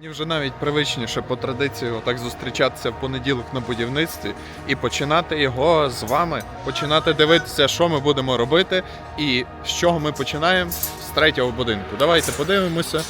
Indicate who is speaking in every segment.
Speaker 1: Мені вже навіть привичніше по традиції отак зустрічатися в понеділок на будівництві і починати його з вами, починати дивитися, що ми будемо робити, і з чого ми починаємо з третього будинку. Давайте подивимося.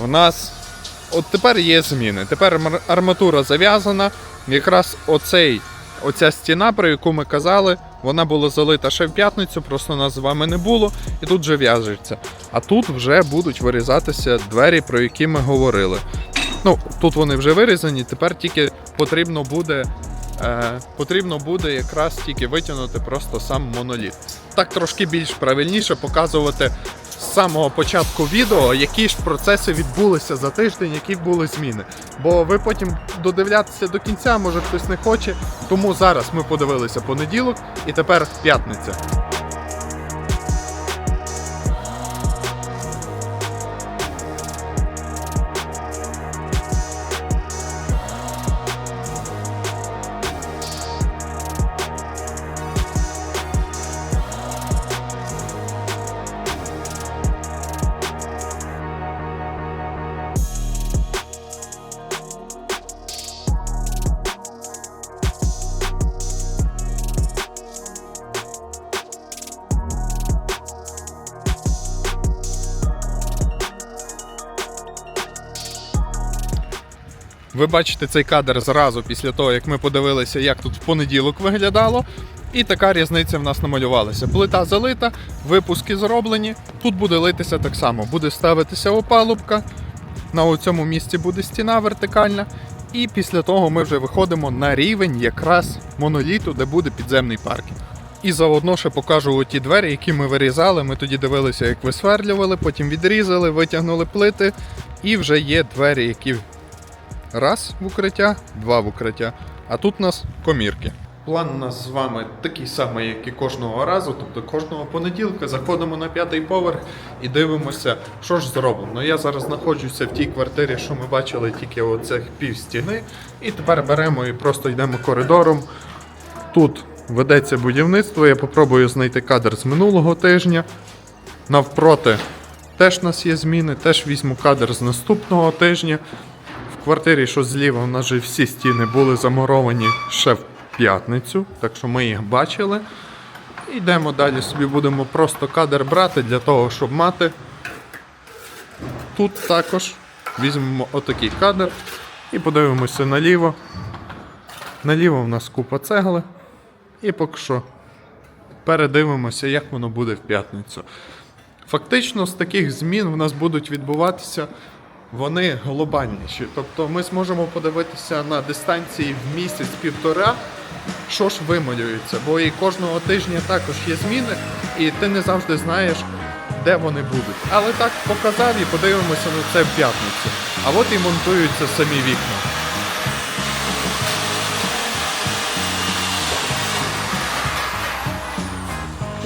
Speaker 1: У нас от тепер є зміни. Тепер арматура зав'язана. Якраз оцей, оця стіна, про яку ми казали, вона була залита ще в п'ятницю, просто нас з вами не було, і тут вже в'яжеться. А тут вже будуть вирізатися двері, про які ми говорили. Ну, тут вони вже вирізані, тепер тільки потрібно буде. Е, потрібно буде якраз тільки витягнути просто сам моноліт. Так трошки більш правильніше показувати з самого початку відео, які ж процеси відбулися за тиждень, які були зміни. Бо ви потім додивлятися до кінця, може хтось не хоче. Тому зараз ми подивилися понеділок і тепер п'ятниця. Ви бачите цей кадр зразу після того, як ми подивилися, як тут в понеділок виглядало. І така різниця в нас намалювалася. Плита залита, випуски зроблені. Тут буде литися так само. Буде ставитися опалубка. На цьому місці буде стіна вертикальна. І після того ми вже виходимо на рівень якраз моноліту, де буде підземний паркінг. І заодно ще покажу ті двері, які ми вирізали. Ми тоді дивилися, як висверлювали, потім відрізали, витягнули плити. І вже є двері, які Раз в укриття, два в укриття. А тут у нас комірки. План у нас з вами такий самий, як і кожного разу. Тобто кожного понеділка заходимо на п'ятий поверх і дивимося, що ж зроблено. Я зараз знаходжуся в тій квартирі, що ми бачили тільки оцих пів стіни. І тепер беремо і просто йдемо коридором. Тут ведеться будівництво. Я попробую знайти кадр з минулого тижня. Навпроти теж у нас є зміни, теж візьму кадр з наступного тижня. Квартирі, що зліва, у нас же всі стіни були замуровані ще в п'ятницю, так що ми їх бачили. Йдемо далі, собі будемо просто кадр брати для того, щоб мати. Тут також візьмемо отакий кадр і подивимося наліво. Наліво в нас купа цегли. І поки що передивимося, як воно буде в п'ятницю. Фактично, з таких змін в нас будуть відбуватися вони глобальніші. Тобто ми зможемо подивитися на дистанції в місяць-півтора, що ж вималюється. Бо і кожного тижня також є зміни, і ти не завжди знаєш, де вони будуть. Але так показав і подивимося на це в п'ятницю. А от і монтуються самі вікна.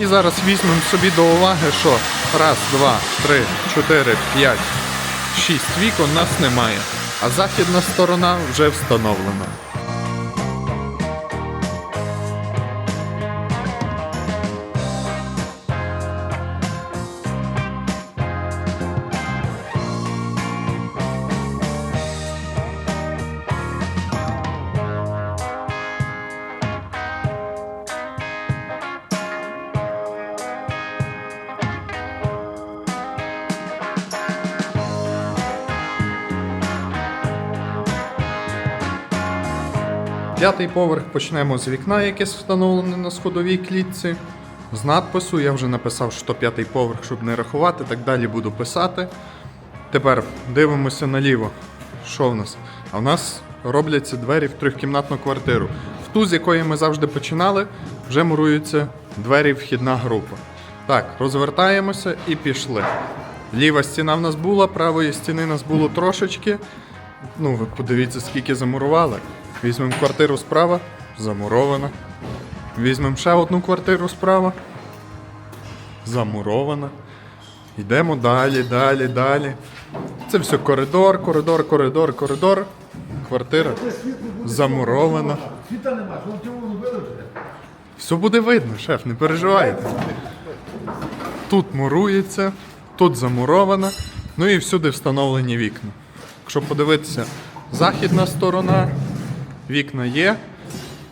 Speaker 1: І зараз візьмемо собі до уваги, що раз, два, три, чотири, п'ять, шість вікон нас немає, а західна сторона вже встановлена. П'ятий поверх почнемо з вікна, яке встановлене на сходовій клітці. З надпису я вже написав, що п'ятий поверх, щоб не рахувати, так далі буду писати. Тепер дивимося наліво. Що в нас? А в нас робляться двері в трьохкімнатну квартиру. В ту, з якої ми завжди починали, вже муруються двері вхідна група. Так, розвертаємося і пішли. Ліва стіна в нас була, правої стіни нас було трошечки. Ну, ви подивіться, скільки замурували. Візьмемо квартиру справа, замурована. Візьмемо ще одну квартиру справа. Замурована. Йдемо далі, далі, далі. Це все коридор, коридор, коридор, коридор. Квартира замурована.
Speaker 2: Світа нема, що в цьому робили вже?
Speaker 1: Все буде видно, шеф, не переживайте. Тут мурується, тут замуровано, ну і всюди встановлені вікна. Якщо подивитися, західна сторона, вікна є,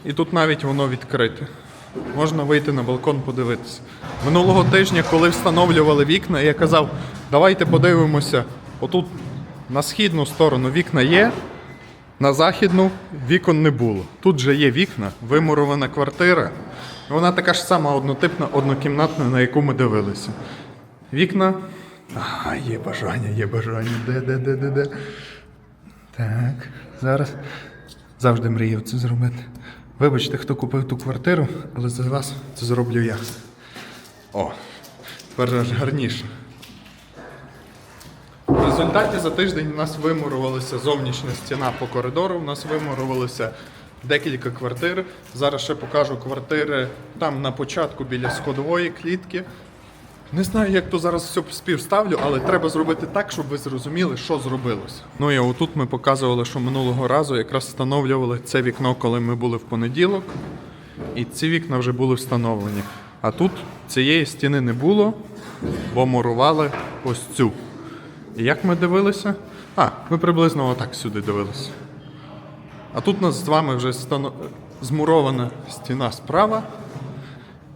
Speaker 1: і тут навіть воно відкрите. Можна вийти на балкон подивитися. Минулого тижня, коли встановлювали вікна, я казав, давайте подивимося. Отут на східну сторону вікна є, на західну вікон не було. Тут же є вікна, вимурована квартира. Вона така ж сама однотипна, однокімнатна, на яку ми дивилися. Вікна. А, є бажання, є бажання. Де, де, де, де, де. Так, зараз завжди мріяв це зробити. Вибачте, хто купив ту квартиру, але за вас це зроблю я. О, тепер аж гарніше. В результаті за тиждень у нас вимурувалася зовнішня стіна по коридору, у нас вимурувалося декілька квартир. Зараз ще покажу квартири там на початку біля сходової клітки. Не знаю, як то зараз все співставлю, але треба зробити так, щоб ви зрозуміли, що зробилося. Ну і отут ми показували, що минулого разу якраз встановлювали це вікно, коли ми були в понеділок, і ці вікна вже були встановлені. А тут цієї стіни не було, бо мурували ось цю. І як ми дивилися? А, ми приблизно отак сюди дивилися. А тут у нас з вами вже стано... змурована стіна справа.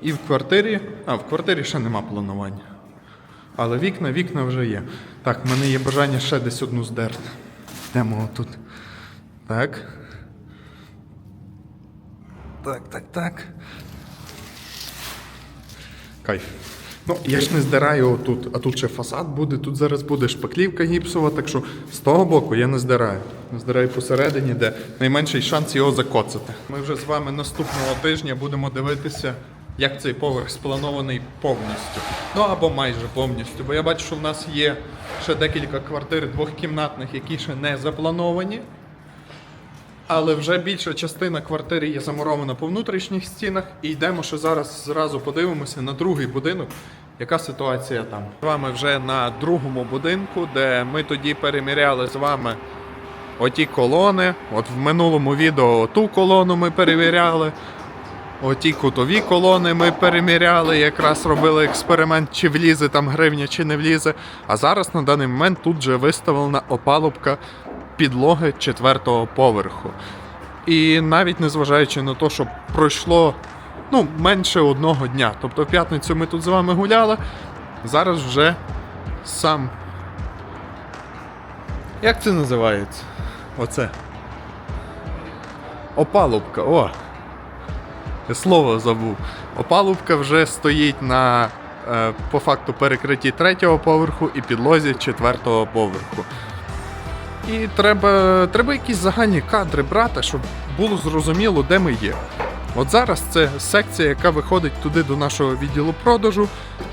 Speaker 1: І в квартирі. А, в квартирі ще нема планування. Але вікна, вікна вже є. Так, в мене є бажання ще десь одну здерти. Йдемо отут. Так. Так, так, так. Кайф. Ну, я ж не здираю отут, а тут ще фасад буде, тут зараз буде шпаклівка гіпсова, так що з того боку я не здираю. Не здираю посередині, де найменший шанс його закоцати. Ми вже з вами наступного тижня будемо дивитися, як цей поверх спланований повністю. Ну або майже повністю. Бо я бачу, що в нас є ще декілька квартир двохкімнатних, які ще не заплановані. Але вже більша частина квартири є замурована по внутрішніх стінах. І йдемо ще зараз зразу подивимося на другий будинок. Яка ситуація там? З вами вже на другому будинку, де ми тоді переміряли з вами оті колони. От в минулому відео ту колону ми перевіряли. Оті кутові колони ми переміряли, якраз робили експеримент, чи влізе там гривня, чи не влізе. А зараз на даний момент тут вже виставлена опалубка підлоги четвертого поверху. І навіть незважаючи на те, що пройшло ну, менше одного дня. Тобто в п'ятницю ми тут з вами гуляли, зараз вже сам. Як це називається? Оце. Опалубка, о! Слово забув. Опалубка вже стоїть на е, по факту перекритті третього поверху і підлозі четвертого поверху. І треба, треба якісь загальні кадри брати, щоб було зрозуміло, де ми є. От зараз це секція, яка виходить туди до нашого відділу продажу.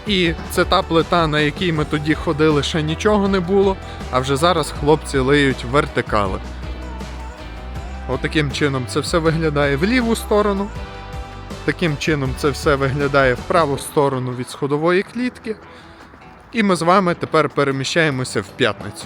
Speaker 1: І це та плита, на якій ми тоді ходили, ще нічого не було. А вже зараз хлопці лиють вертикали. Отаким чином це все виглядає в ліву сторону. Таким чином це все виглядає в праву сторону від сходової клітки. І ми з вами тепер переміщаємося в п'ятницю.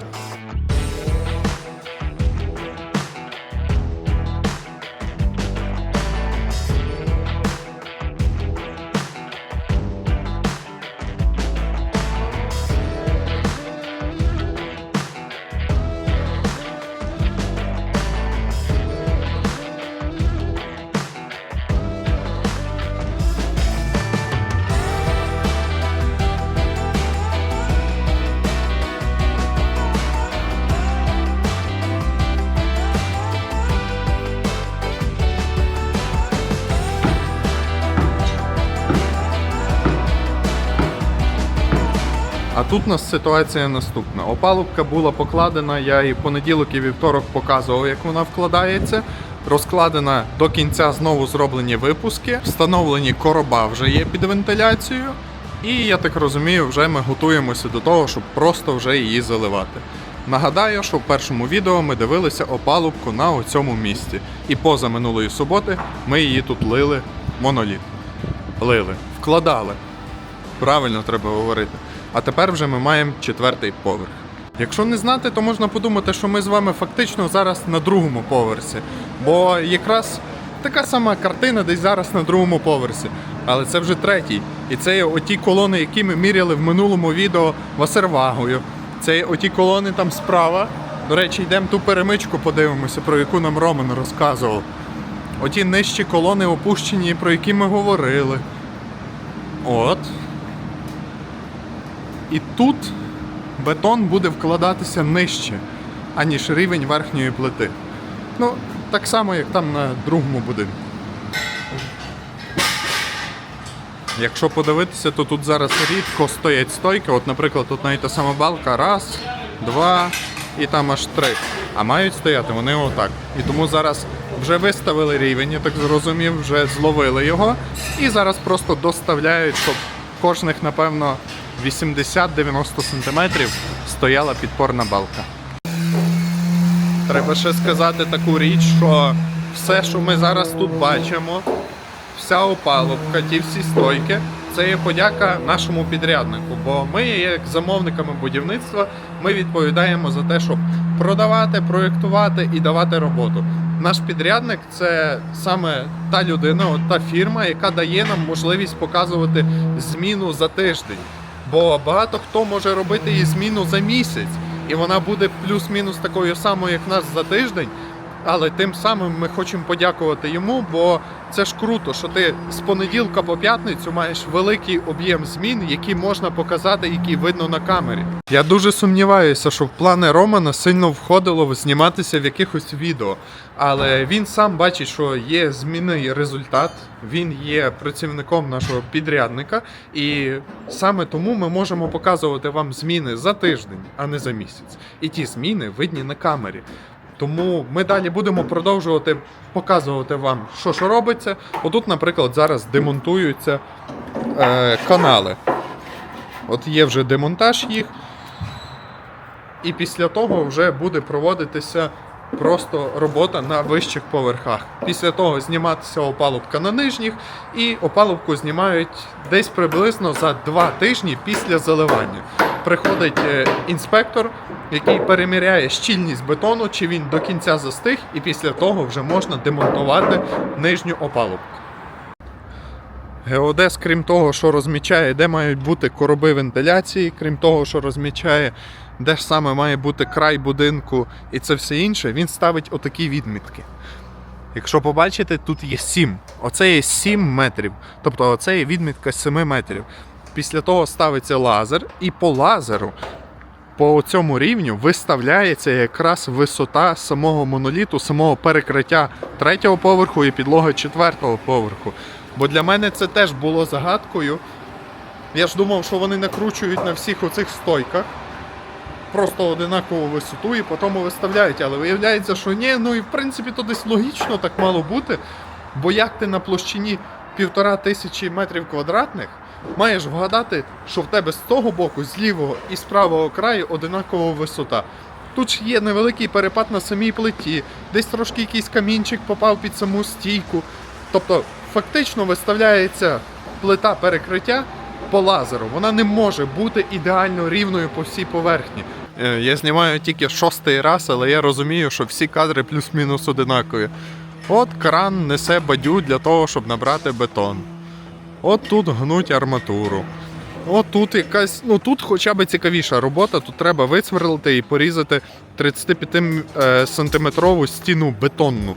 Speaker 1: Тут у нас ситуація наступна. Опалубка була покладена, я і понеділок і вівторок показував, як вона вкладається. Розкладена до кінця знову зроблені випуски, встановлені короба вже є під вентиляцією. І я так розумію, вже ми готуємося до того, щоб просто вже її заливати. Нагадаю, що в першому відео ми дивилися опалубку на оцьому місці. І поза минулої суботи ми її тут лили моноліт. Лили, вкладали. Правильно треба говорити. А тепер вже ми маємо четвертий поверх. Якщо не знати, то можна подумати, що ми з вами фактично зараз на другому поверсі. Бо якраз така сама картина десь зараз на другому поверсі. Але це вже третій. І це є оті колони, які ми міряли в минулому відео Васервагою. Це є оті колони там справа, До речі, йдемо ту перемичку, подивимося, про яку нам Роман розказував. Оті нижчі колони опущені, про які ми говорили. От. І тут бетон буде вкладатися нижче, аніж рівень верхньої плити. Ну, так само, як там на другому будинку. Якщо подивитися, то тут зараз рідко стоять стойки. От, наприклад, тут навіть та сама балка. Раз, два і там аж три. А мають стояти вони отак. І тому зараз вже виставили рівень, я так зрозумів, вже зловили його. І зараз просто доставляють, щоб кожних, напевно, 80-90 сантиметрів стояла підпорна балка. Треба ще сказати таку річ, що все, що ми зараз тут бачимо, вся опалубка, ті всі стойки, це є подяка нашому підряднику. Бо ми, як замовниками будівництва, ми відповідаємо за те, щоб продавати, проєктувати і давати роботу. Наш підрядник це саме та людина, та фірма, яка дає нам можливість показувати зміну за тиждень. Бо багато хто може робити її зміну за місяць, і вона буде плюс-мінус такою самою, як в нас за тиждень. Але тим самим ми хочемо подякувати йому, бо це ж круто, що ти з понеділка по п'ятницю маєш великий об'єм змін, які можна показати, які видно на камері. Я дуже сумніваюся, що в плани Романа сильно входило зніматися в якихось відео. Але він сам бачить, що є змінний результат. Він є працівником нашого підрядника, і саме тому ми можемо показувати вам зміни за тиждень, а не за місяць. І ті зміни видні на камері. Тому ми далі будемо продовжувати показувати вам, що що робиться. Отут, наприклад, зараз демонтуються е, канали. От є вже демонтаж їх, і після того вже буде проводитися просто робота на вищих поверхах. Після того зніматися опалубка на нижніх, і опалубку знімають десь приблизно за два тижні після заливання. Приходить е, інспектор, який переміряє щільність бетону, чи він до кінця застиг, і після того вже можна демонтувати нижню опалубку. Геодез, крім того, що розмічає, де мають бути короби вентиляції, крім того, що розмічає, де ж саме має бути край будинку і це все інше, він ставить отакі відмітки. Якщо побачите, тут є 7. Оце є 7 метрів. Тобто оце є відмітка 7 метрів. Після того ставиться лазер, і по лазеру, по цьому рівню, виставляється якраз висота самого моноліту, самого перекриття третього поверху і підлоги четвертого поверху. Бо для мене це теж було загадкою. Я ж думав, що вони накручують на всіх оцих стойках просто одинакову висоту і потім виставляють. Але виявляється, що ні, ну і в принципі то десь логічно так мало бути. Бо як ти на площині півтора тисячі метрів квадратних маєш вгадати, що в тебе з того боку, з лівого і з правого краю одинакова висота. Тут є невеликий перепад на самій плиті, десь трошки якийсь камінчик попав під саму стійку. Тобто, фактично виставляється плита перекриття по лазеру. Вона не може бути ідеально рівною по всій поверхні. Е, Я знімаю тільки шостий раз, але я розумію, що всі кадри плюс-мінус одинакові. От кран несе бадю для того, щоб набрати бетон. От тут гнуть арматуру. От тут якась, ну тут хоча б цікавіша робота. Тут треба висверлити і порізати 35 е, стіну бетонну.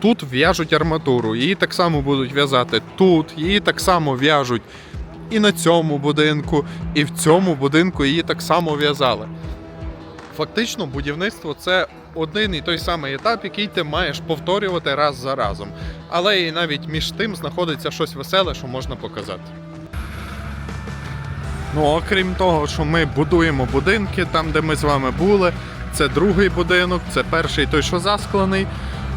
Speaker 1: Тут в'яжуть арматуру, її так само будуть в'язати тут, її так само в'яжуть і на цьому будинку, і в цьому будинку її так само в'язали. Фактично, будівництво це один і той самий етап, який ти маєш повторювати раз за разом. Але і навіть між тим знаходиться щось веселе, що можна показати. Ну, окрім того, що ми будуємо будинки там, де ми з вами були. Це другий будинок, це перший той, що засклений.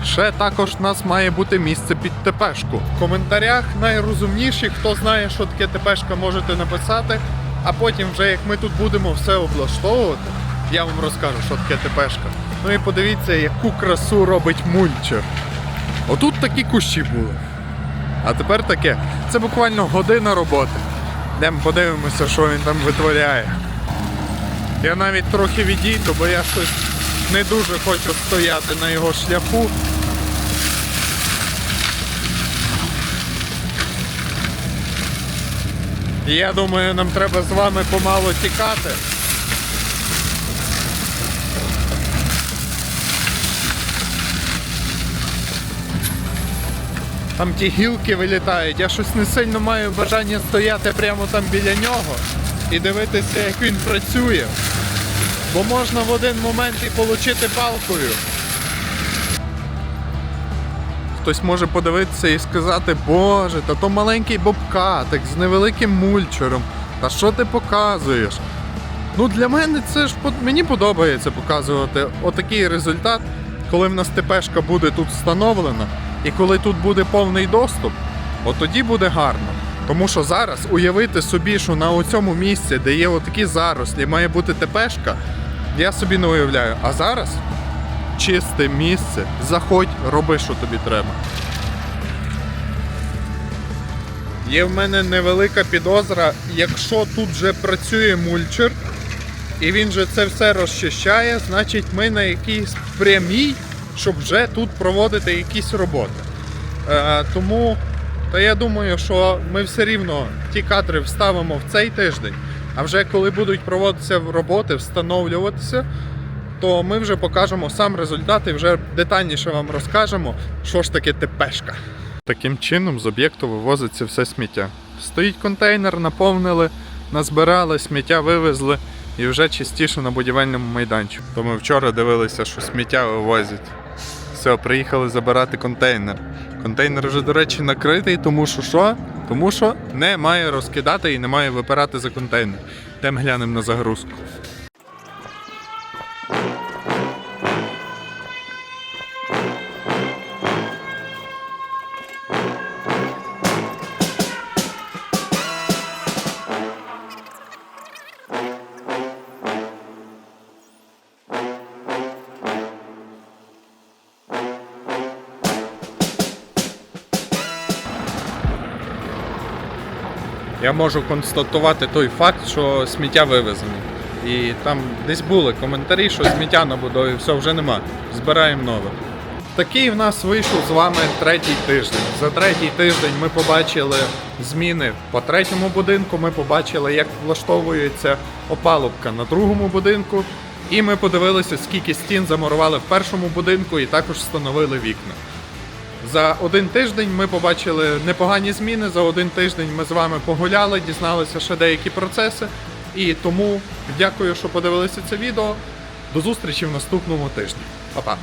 Speaker 1: Ще також в нас має бути місце під ТПшку. В коментарях найрозумніші, хто знає, що таке ТПшка, можете написати. А потім, вже як ми тут будемо все облаштовувати, я вам розкажу, що таке ТПшка. Ну і подивіться, яку красу робить мульчер. Отут такі кущі були. А тепер таке. Це буквально година роботи. Йдемо подивимося, що він там витворяє. Я навіть трохи відійду, бо я щось не дуже хочу стояти на його шляху. Я думаю, нам треба з вами помало тікати. Там ті гілки вилітають. Я щось не сильно маю бажання стояти прямо там біля нього і дивитися, як він працює. Бо можна в один момент і отримати палкою. Хтось може подивитися і сказати, боже, та то маленький бобкатик з невеликим мульчером. Та що ти показуєш? Ну для мене це ж мені подобається показувати отакий результат, коли в нас ТПшка буде тут встановлена, і коли тут буде повний доступ, от тоді буде гарно. Тому що зараз уявити собі, що на цьому місці, де є отакі зарослі, має бути ТПшка, я собі не уявляю. А зараз чисте місце, заходь, роби, що тобі треба. Є в мене невелика підозра, якщо тут вже працює мульчер, і він же це все розчищає, значить ми на якійсь прямій, щоб вже тут проводити якісь роботи. Е, тому та я думаю, що ми все рівно ті кадри вставимо в цей тиждень, а вже коли будуть проводитися роботи, встановлюватися, то ми вже покажемо сам результат і вже детальніше вам розкажемо, що ж таке ТПшка. Таким чином з об'єкту вивозиться все сміття. Стоїть контейнер, наповнили, назбирали, сміття вивезли і вже частіше на будівельному майданчику. То ми вчора дивилися, що сміття вивозять. Все, приїхали забирати контейнер. Контейнер вже, до речі, накритий, тому що що? Тому що не має розкидати і не має випирати за контейнер. Йдемо глянемо на загрузку. Я можу констатувати той факт, що сміття вивезено. І там десь були коментарі, що сміття на будові, все вже нема. Збираємо нове. Такий в нас вийшов з вами третій тиждень. За третій тиждень ми побачили зміни по третьому будинку. Ми побачили, як влаштовується опалубка на другому будинку. І ми подивилися, скільки стін замурували в першому будинку, і також встановили вікна. За один тиждень ми побачили непогані зміни. За один тиждень ми з вами погуляли, дізналися ще деякі процеси. І тому дякую, що подивилися це відео. До зустрічі в наступному тижні. Па-па!